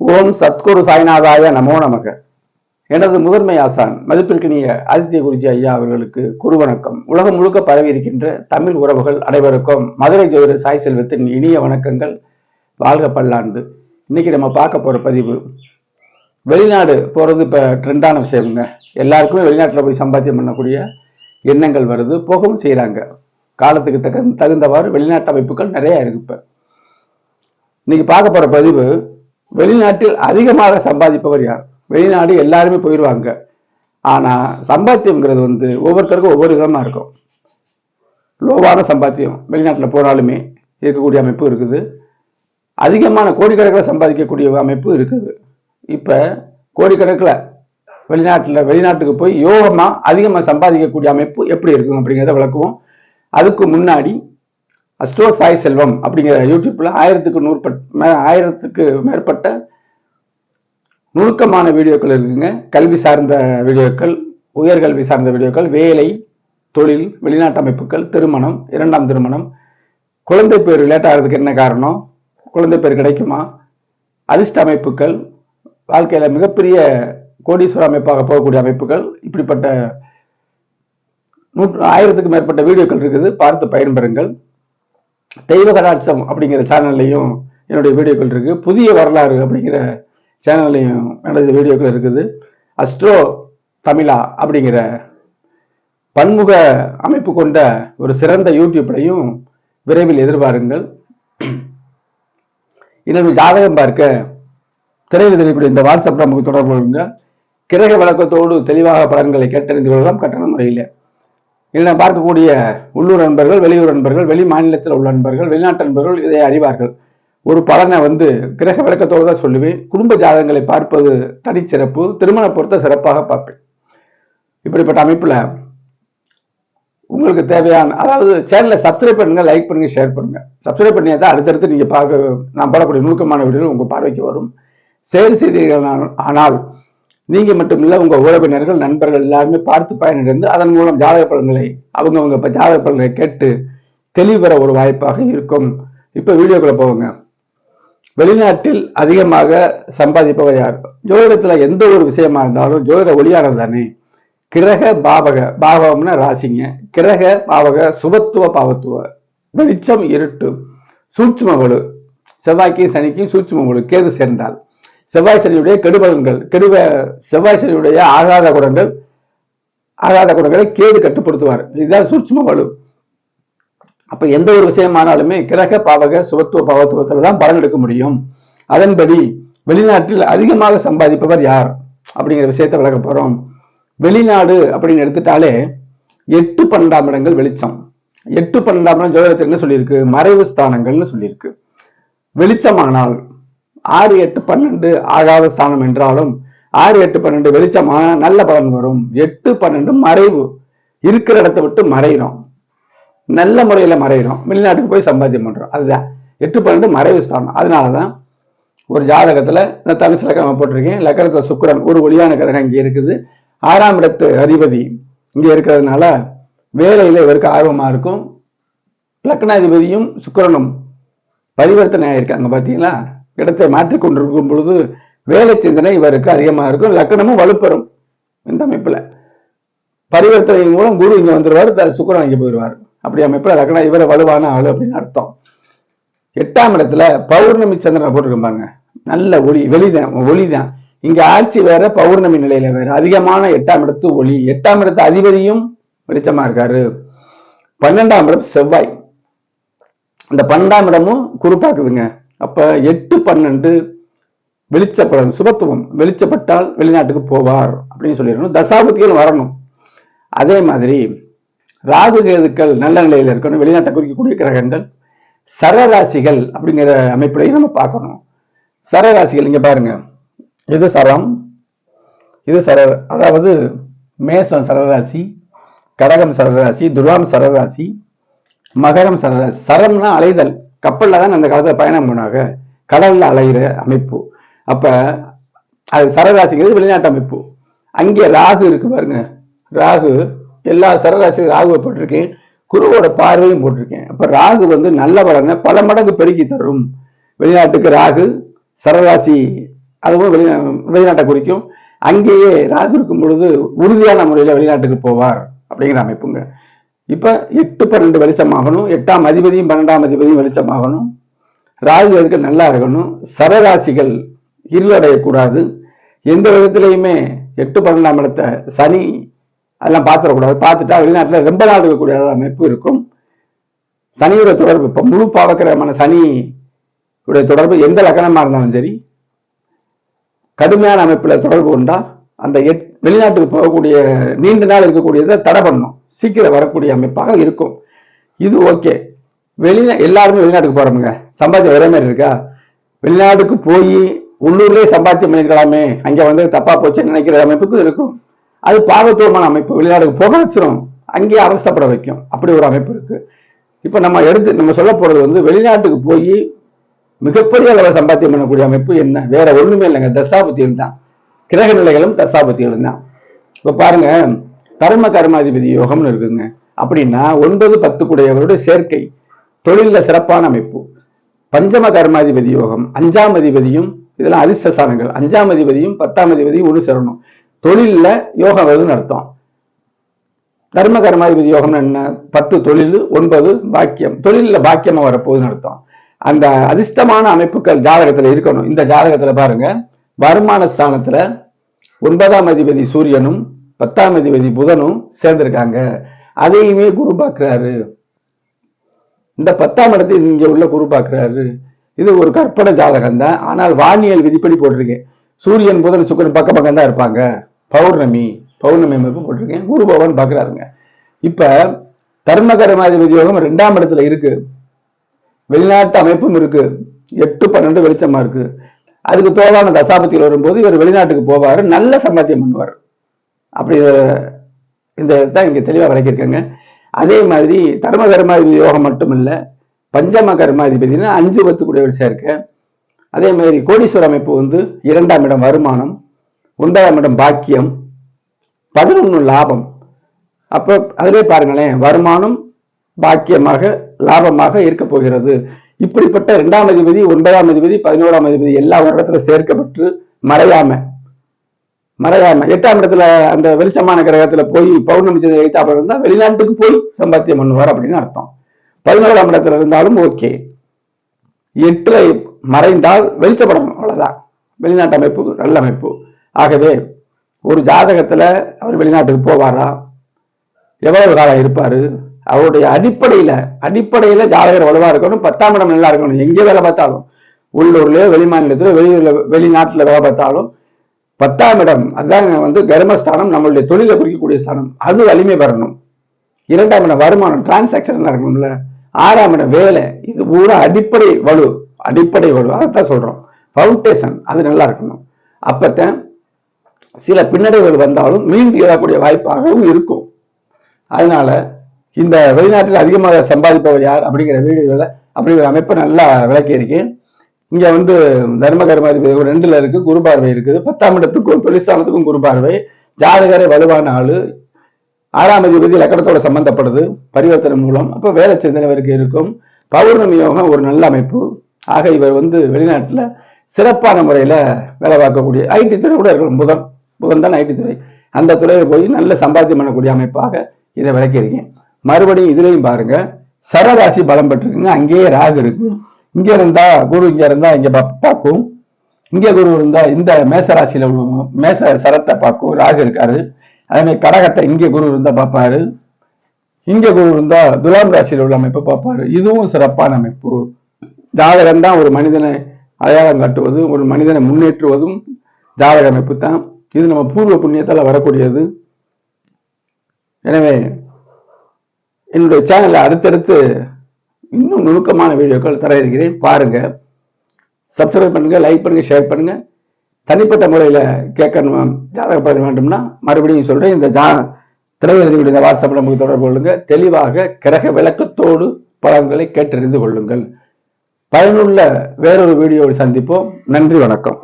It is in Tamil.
ஓம் சத்குரு சாய்நாதாய நமோ நமக. எனது முதன்மை ஆசான் மதிப்பிற்கினிய ஆதித்ய குருஜி ஐயா அவர்களுக்கு குரு வணக்கம் உலகம் முழுக்க பரவி இருக்கின்ற தமிழ் உறவுகள் அனைவருக்கும் மதுரை ஜோதிட சாய் செல்வத்தின் இனிய வணக்கங்கள். வாழ்க பல்லாண்டு. இன்னைக்கு நம்ம பார்க்க போகிற பதிவு வெளிநாடு போகிறது இப்போ ட்ரெண்டான விஷயம்ங்க. எல்லாருக்குமே வெளிநாட்டில் போய் சம்பாத்தியம் பண்ணக்கூடிய எண்ணங்கள் வருது போகவும் செய்கிறாங்க காலத்துக்கு தக்க தகுந்தவாறு வெளிநாட்டு அமைப்புகள் நிறையா இருக்கு இப்போ. இன்னைக்கு பார்க்க போகிற பதிவு வெளிநாட்டில் அதிகமாக சம்பாதிப்பவர் யார்? வெளிநாடு எல்லாருமே போயிடுவாங்க. ஆனால் சம்பாத்தியம்ங்கிறது வந்து ஒவ்வொருத்தருக்கும் ஒவ்வொரு விதமாக இருக்கும். லோவான சம்பாத்தியம் வெளிநாட்டில் போனாலுமே இருக்கக்கூடிய அமைப்பு இருக்குது. அதிகமான கோடிக்கணக்கில் சம்பாதிக்கக்கூடிய அமைப்பு இருக்குது. இப்போ கோடிக்கணக்கில் வெளிநாட்டில் வெளிநாட்டுக்கு போய் யோகமாக அதிகமாக சம்பாதிக்கக்கூடிய அமைப்பு எப்படி இருக்கும் அப்படிங்கிறத விளக்குவோம். அதுக்கு முன்னாடி அஸ்ட்ரோ சாய் செல்வம் அப்படிங்கிற யூடியூப்ல ஆயிரத்துக்கு நூற்பட் மே- ஆயிரத்துக்கு மேற்பட்ட நுணுக்கமான வீடியோக்கள் இருக்குங்க. கல்வி சார்ந்த வீடியோக்கள் உயர்கல்வி சார்ந்த வீடியோக்கள் வேலை தொழில் வெளிநாட்டு அமைப்புகள் திருமணம் இரண்டாம் திருமணம் குழந்தை பேர் லேட் ஆகிறதுக்கு என்ன காரணம்? குழந்தை பேர் கிடைக்குமா? அதிர்ஷ்ட அமைப்புகள் வாழ்க்கையில் மிகப்பெரிய கோடீஸ்வர அமைப்பாக போகக்கூடிய அமைப்புகள் இப்படிப்பட்ட நூற்று ஆயிரத்துக்கு மேற்பட்ட வீடியோக்கள் இருக்குது. பார்த்து பயன்பெறுங்கள். தெய்வ கடாட்சம் அப்படிங்கிற சேனல்லையும் என்னுடைய வீடியோக்கள் இருக்கு. புதிய வரலாறு அப்படிங்கிற சேனல்லையும் எனது வீடியோக்கள் இருக்குது. அஸ்ட்ரோ தமிழா அப்படிங்கிற பன்முக அமைப்பு கொண்ட ஒரு சிறந்த யூடியூப்லையும் விரைவில் எதிர்பாருங்கள். எனவே ஜாதகம் பார்க்க திரையில் தெரியக்கூடிய இந்த வாட்ஸ்அப் நமக்கு தொடர்பு கொள்ளுங்க. கிரக வழக்கத்தோடு தெளிவாக பலன்களை கேட்டறிந்து கொள்ளலாம். கட்டண முறையில். இல்லை பார்க்கக்கூடிய உள்ளூர் நண்பர்கள் வெளியூர் நண்பர்கள் வெளி மாநிலத்தில் உள்ள நண்பர்கள் வெளிநாட்டு நண்பர்கள் இதை அறிவார்கள். ஒரு பலனை வந்து கிரக விளக்கத்தோடு தான் சொல்லுவேன். குடும்ப ஜாதகங்களை பார்ப்பது தனிச்சிறப்பு திருமண பொறுத்த சிறப்பாக பார்ப்பேன். இப்படிப்பட்ட அமைப்பில் உங்களுக்கு தேவையான அதாவது சேனலை சப்ஸ்கிரைப் பண்ணுங்க லைக் பண்ணுங்க ஷேர் பண்ணுங்க. சப்ஸ்கிரைப் பண்ணியா தான் அடுத்தடுத்து நீங்கள் பார்க்க நான் போடக்கூடிய நுணுக்கமான வீடியோ உங்கள் பார்வைக்கு வரும். செயல் செய்தீர்கள் ஆனால் நீங்க மட்டும் இல்லை உங்க உறவினர்கள் நண்பர்கள் எல்லாருமே பார்த்து பயனடைந்து அதன் மூலம் ஜாதக பலன்களை அவங்கவுங்க இப்ப ஜாதக பலன்களை கேட்டு தெளிவர ஒரு வாய்ப்பாக இருக்கும். இப்ப வீடியோக்குள்ள போவோங்க. வெளிநாட்டில் அதிகமாக சம்பாதிப்பவர் யார்? ஜோதிடத்துல எந்த ஒரு விஷயமா இருந்தாலும் ஜோதிட ஒளியானது தானே. கிரக பாவக பாவகம்னா ராசிங்க. கிரக பாவக சுபத்துவ பாவத்துவ. வெளிச்சம் இருட்டு சூட்சும வலு. செவ்வாய்க்கும் சனிக்கும் சூட்சும வலு கேது சேர்ந்தால். செவ்வாய் சனியுடைய கெடுபலன்கள் கெடுவ செவ்வாய் சனியுடைய ஆகாத குணங்கள் ஆகாத குணங்களை கேது கட்டுப்படுத்துவார். இதுதான் சூட்சும வலு. அப்ப எந்த ஒரு விஷயமானாலுமே கிரக பாவக சுபத்துவ பாவத்துவத்துல தான் பலன் எடுக்க முடியும். அதன்படி வெளிநாட்டில் அதிகமாக சம்பாதிப்பவர் யார்? அப்படிங்கிற விஷயத்தை விளக்க போறோம். வெளிநாடு அப்படின்னு எடுத்துட்டாலே எட்டு பன்னெண்டாம் இடங்கள் வெளிச்சம். எட்டு பன்னெண்டாம் இடம் ஜோதிடத்தில் என்ன சொல்லியிருக்கு? மறைவு ஸ்தானங்கள்னு சொல்லியிருக்கு. வெளிச்சமானால் ஆறு எட்டு பன்னெண்டு ஆகாத ஸ்தானம் என்றாலும் ஆறு எட்டு பன்னெண்டு வெளிச்சமான நல்ல பலன் வரும். எட்டு பன்னெண்டு மறைவு. இருக்கிற இடத்தை விட்டு மறைகிறோம் நல்ல முறையில் மறைகிறோம் வெளிநாட்டுக்கு போய் சம்பாத்தியம் பண்ணுறோம் அதுதான். எட்டு பன்னெண்டு மறைவு ஸ்தானம். அதனால தான் ஒரு ஜாதகத்தில் இந்த தனுசு லக்கணம் போட்டிருக்கேன். லக்கணத்தில் சுக்கரன் ஒரு ஒளியான கிரகம் இங்கே இருக்குது. ஆறாம் இடத்து அதிபதி இங்கே இருக்கிறதுனால வேலையில் இவருக்கு ஆர்வமாக இருக்கும். லக்னாதிபதியும் சுக்கரனும் பரிவர்த்தனை ஆகியிருக்காங்க பார்த்தீங்களா இடத்தை மாற்றிக் கொண்டிருக்கும் பொழுது வேலை சிந்தனை இவருக்கு அதிகமாக இருக்கும். லக்கணமும் வலுப்பெறும் இந்த அமைப்பில். பரிவர்த்தனை மூலம் குரு இங்கே வந்துடுவார் த- சுக்கிரன் இங்க போயிடுவார் அப்படி அமைப்பில் லக்னம் இவரை வலுவான ஆளு அப்படின்னு அர்த்தம். எட்டாம் இடத்துல பௌர்ணமி சந்திரனை போட்டிருக்கோம் நல்ல ஒளி வெளிதான் ஒளிதான். இங்க ஆட்சி வேற பௌர்ணமி நிலையில வேற. அதிகமான எட்டாம் இடத்து ஒளி. எட்டாம் இடத்து அதிபதியும் வெளிச்சமா இருக்காரு. பன்னெண்டாம் இடம் செவ்வாய். இந்த பன்னெண்டாம் இடமும் குறிப்பாக்குதுங்க அப்ப எட்டு பன்னெண்டு வெளிச்சப்படணும் சுபத்துவம். வெளிச்சப்பட்டால் வெளிநாட்டுக்கு போவார் அப்படின்னு சொல்லிடணும் தசாபுத்திகள் வரணும். அதே மாதிரி ராகு கேதுக்கள் நல்ல நிலையில் இருக்கணும். வெளிநாட்டை குறிக்கக்கூடிய கிரகங்கள் சரராசிகள் அப்படிங்கிற அமைப்பிலையும் நம்ம பார்க்கணும். சரராசிகள் இங்க பாருங்க. இது சரம்? இது சர அதாவது மேசம் சரராசி கடகம் சரராசி துர்வாம் சரராசி மகரம் சரராசி. சரம்னா அலைதல். கப்பலில் தான் அந்த காலத்தில் பயணம் பண்ணாங்க கடலில் அலைகிற அமைப்பு. அப்போ அது சரராசிங்கிறது வெளிநாட்டு அமைப்பு. அங்கே ராகு இருக்கு பாருங்க. ராகு எல்லா சரராசி ராகுவை போட்டிருக்கேன். குருவோட பார்வையும் போட்டிருக்கேன். அப்போ ராகு வந்து நல்ல பலனை பல மடங்கு பெருக்கி தரும். வெளிநாட்டுக்கு ராகு சரராசி அதுவும் வெளி வெளிநாட்டை குறிக்கும். அங்கேயே ராகு இருக்கும் பொழுது உறுதியான முறையில் வெளிநாட்டுக்கு போவார் அப்படிங்கிற அமைப்புங்க. இப்போ எட்டு பன்னெண்டு வெளிச்சமாகணும் எட்டாம் அதிபதியும் பன்னெண்டாம் அதிபதியும் வெளிச்சமாகணும். ராகு நல்லா இருக்கணும்? சரராசிகள் இருளடையக்கூடாது. எந்த விதத்திலையுமே எட்டு பன்னெண்டாம் இடத்த சனி அதெல்லாம் பார்த்துடக்கூடாது. பார்த்துட்டா வெளிநாட்டில் ரொம்ப நாள் இருக்கக்கூடிய அமைப்பு இருக்கும். சனியோட தொடர்பு இப்போ முழு பாவக்கிரமான சனி உடைய தொடர்பு எந்த லக்கணமாக இருந்தாலும் சரி கடுமையான அமைப்பில் தொடர்பு உண்டா? அந்த எட் வெளிநாட்டுக்கு போகக்கூடிய நீண்ட நாள் இருக்கக்கூடியதை தடை பண்ணும் சீக்கிரம் வரக்கூடிய அமைப்பாக இருக்கும். இது ஓகே. வெளிநா எல்லாருமே வெளிநாட்டுக்கு போறோமுங்க. சம்பாத்தியம் ஒரே மாதிரி இருக்கா? வெளிநாட்டுக்கு போய் உள்ளூர்லேயே சம்பாத்தியம் பண்ணிருக்கலாமே. அங்கே வந்து தப்பா போச்சுன்னு நினைக்கிற அமைப்புக்கு இருக்கும். அது பாகத்துவமான அமைப்பு. வெளிநாட்டுக்கு போக வச்சிரும். அங்கேயே அவசப்பட வைக்கும். அப்படி ஒரு அமைப்பு இருக்கு. இப்போ நம்ம எடுத்து நம்ம சொல்ல போறது வந்து வெளிநாட்டுக்கு போய் மிகப்பெரிய அளவில் சம்பாத்தியம் பண்ணக்கூடிய அமைப்பு என்ன? வேற ஒண்ணுமே இல்லைங்க. தசாபுத்தியம் தான் கிரக நிலைகளும் தசாபத்தியம் தான். இப்போ பாருங்க கர்ம கர்மாதிபதி யோகம்னு இருக்குங்க அப்படின்னா ஒன்பது பத்து கூடையவருடைய சேர்க்கை தொழிலில் சிறப்பான அமைப்பு. பஞ்சம கர்மாதிபதி யோகம் அஞ்சாம் அதிபதியும் இதெல்லாம் அதிர்ஷ்டசானங்கள் அஞ்சாம் அதிபதியும் பத்தாம் அதிபதியும் ஒன்று சேரணும். தொழிலில் யோகம் வருதுன்னு அர்த்தம். தர்ம கர்மாதிபதி யோகம் என்ன? பத்து தொழில் ஒன்பது பாக்கியம். தொழிலில் பாக்கியமாக வரப்போகுதுன்னு அர்த்தம். அந்த அதிர்ஷ்டமான அமைப்புகள் ஜாதகத்தில் இருக்கணும். இந்த ஜாதகத்தில் பாருங்க வருமான ஸ்தானத்துல ஒன்பதாம் அதிபதி சூரியனும் பத்தாம் அதிபதி புதனும் சேர்ந்திருக்காங்க. அதையுமே குரு பார்க்கிறாரு. இந்த பத்தாம் இடத்தை இங்க உள்ள குரு பார்க்கிறாரு. இது ஒரு கற்பனை ஜாதகம் தான் ஆனால் வானியல் விதிப்படி போட்டிருக்கேன் சூரியன் புதன் சுக்கரன் பக்க பக்கம் தான் இருப்பாங்க. பௌர்ணமி பௌர்ணமி அமைப்பு போட்டிருக்கேன். குரு பகவான் பார்க்கிறாருங்க. இப்ப தர்மகரமாதிபதி யோகம் ரெண்டாம் இடத்துல இருக்கு. வெளிநாட்டு அமைப்பும் இருக்கு. எட்டு பன்னெண்டு வெளிச்சமா இருக்கு. அதுக்கு தோதான தசாபத்தில் வரும்போது இவர் வெளிநாட்டுக்கு போவார் நல்ல சம்பாத்தியம் பண்ணுவார். அப்படி இந்த தான் இங்கே தெளிவாக விளக்கியிருக்காங்க. அதே மாதிரி தர்ம கர்மாதிபதி யோகம் மட்டும் இல்லை பஞ்சம கர்மாதிபதினா அஞ்சு பத்து கூடியவர் சேர்க்க அதே மாதிரி கோடீஸ்வர அமைப்பு வந்து இரண்டாம் இடம் வருமானம் ஒன்பதாம் இடம் பாக்கியம் பதினொன்று லாபம். அப்போ அதிலே பாருங்களேன் வருமானம் பாக்கியமாக லாபமாக இருக்க போகிறது. இப்படிப்பட்ட இரண்டாம் அதிபதி ஒன்பதாம் அதிபதி பதினோராம் அதிபதி எல்லா வருடத்துல சேர்க்கப்பட்டு மறையாம மறையாம எட்டாம் இடத்துல அந்த வெளிச்சமான கிரகத்துல போய் பௌர்ணமி வைத்தாப்ப இருந்தா வெளிநாட்டுக்கு போய் சம்பாத்தியம் பண்ணுவார் அப்படின்னு அர்த்தம். பதினோராம் இடத்துல இருந்தாலும் ஓகே. எட்டுல மறைந்தால் வெளிச்சப்படணும் அவ்வளவுதான். வெளிநாட்டு அமைப்பு நல்ல அமைப்பு. ஆகவே ஒரு ஜாதகத்துல அவர் வெளிநாட்டுக்கு போவாரா? எவ்வளவு காலம் இருப்பாரு? அவருடைய அடிப்படையில அடிப்படையில ஜாதகர் வலுவா இருக்கணும் பத்தாம் இடம் நல்லா இருக்கணும். எங்கே வேலை பார்த்தாலும் உள்ளூர்லயோ வெளிமாநிலத்திலோ வெளியூர்ல வெளிநாட்டுல வேலை பார்த்தாலும் பத்தாம் இடம் அதுதான் வந்து கர்மஸ்தானம் நம்மளுடைய தொழிலை குறிக்கக்கூடிய ஸ்தானம். அது வலிமை பெறணும். இரண்டாம் இடம் வருமானம் டிரான்சாக்சன் இருக்கணும்ல. ஆறாம் இடம் வேலை. இது பூரா அடிப்படை வலு அடிப்படை வலு. அதைத்தான் சொல்றோம். ஃபவுண்டேஷன் அது நல்லா இருக்கணும். அப்பத்தான் சில பின்னடைவுகள் வந்தாலும் மீண்டு ஏறக்கூடிய வாய்ப்பாகவும் இருக்கும். அதனால இந்த வெளிநாட்டில் அதிகமாக சம்பாதிப்பவர் யார் அப்படிங்கிற வீடியோவில் அப்படிங்கிற அமைப்பை நல்லா விளக்கியிருக்கேன் இங்க வந்து தர்ம கர்மாதிபதி ஒரு ரெண்டுல இருக்கு குரு பார்வை இருக்குது. பத்தாம் இடத்துக்கும் தொழிற்சாலத்துக்கும் குரு பார்வை. ஜாதகரை வலுவான ஆளு. ஆறாம் அதிபதி லக்கணத்தோட சம்பந்தப்படுது பரிவர்த்தனை மூலம். அப்போ வேலை சிந்தனைவருக்கு இருக்கும். பௌர்ணமி யோகம் ஒரு நல்ல அமைப்பு. ஆக இவர் வந்து வெளிநாட்டில் சிறப்பான முறையில் வேலை பார்க்கக்கூடிய ஐடி துறை கூட இருக்கணும் புதன் புதன் தான் ஐடி துறை. அந்த துறையில் போய் நல்ல சம்பாத்தியம் பண்ணக்கூடிய அமைப்பாக இதை விளக்கியிருக்கேன் மறுபடியும் இதுலையும் பாருங்க சரராசி பலம் பெற்றிருக்குங்க. அங்கேயே ராகு இருக்கு. இங்க இருந்தா குரு இங்க இருந்தா இங்க பார்க்கும். இங்க குரு இருந்தா இந்த மேசராசியில மேச சரத்தை பார்க்கும். ராகு இருக்காரு. அதே மாதிரி கடகத்தை இங்க குரு இருந்தா பார்ப்பாரு. இங்க குரு இருந்தா துலாம் ராசியில் உள்ள அமைப்பை பார்ப்பாரு. இதுவும் சிறப்பான அமைப்பு. ஜாதகம் தான் ஒரு மனிதனை அடையாளம் காட்டுவது ஒரு மனிதனை முன்னேற்றுவதும் ஜாதக அமைப்பு தான். இது நம்ம பூர்வ புண்ணியத்தால் வரக்கூடியது. எனவே என்னுடைய சேனலில் அடுத்தடுத்து இன்னும் நுணுக்கமான வீடியோக்கள் தர இருக்கிறேன். பாருங்க. சப்ஸ்கிரைப் பண்ணுங்கள் லைக் பண்ணுங்கள் ஷேர் பண்ணுங்கள் தனிப்பட்ட முறையில் கேட்கணும் ஜாதகம் பண்ண வேண்டும்னா மறுபடியும் சொல்கிறேன் இந்த ஜா திரையுடைய இந்த வாட்ஸ்அப்பில் நமக்கு தொடர்பு கொள்ளுங்கள் தெளிவாக கிரக விளக்கத்தோடு பலன்களை கேட்டறிந்து கொள்ளுங்கள். பயனுள்ள வேறொரு வீடியோவில் சந்திப்போம். நன்றி வணக்கம்.